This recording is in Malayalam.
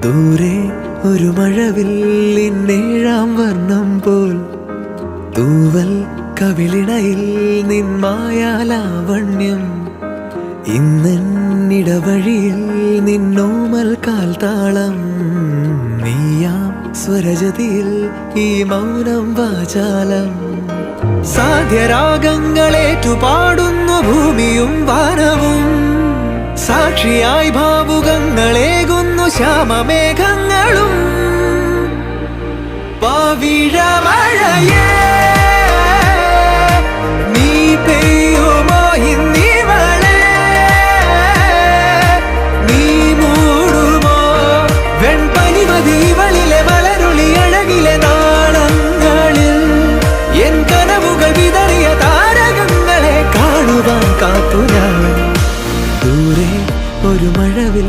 ദൂരെ ഒരു മഴവില്ലിന്നേഴാം വർണം പോൽ. തൂവൽ കവിളിണയിൽ നിന്മായാലാവണ്യം ഇന്നിടവഴിയിൽ നിന്നോമൽ കാൽത്താളം. നീയാം സ്വരജതിയിൽ ഈ മൗനം വാചാലം. സാധ്യരാഗങ്ങളേറ്റു പാടുന്നു ഭൂമിയും വാനവും. സാക്ഷിയായി ഭാവുകങ്ങളേകുന്നു ശ്യാമമേഘങ്ങളും പവിഴമഴയേ. നീ പെയ്യുമോ ഇന്നിവളെ? നീ മൂടുമോ? വെൺപനിമതിവളിലെ വളരുളി അഴകിലെ നാളങ്ങളിൽ എൻ കനവുകൾ വിതറിയ താരകങ്ങളെ കാണുവാൻ കാത്തു ഞാൻ. ദൂരെ ഒരു മഴവിൽ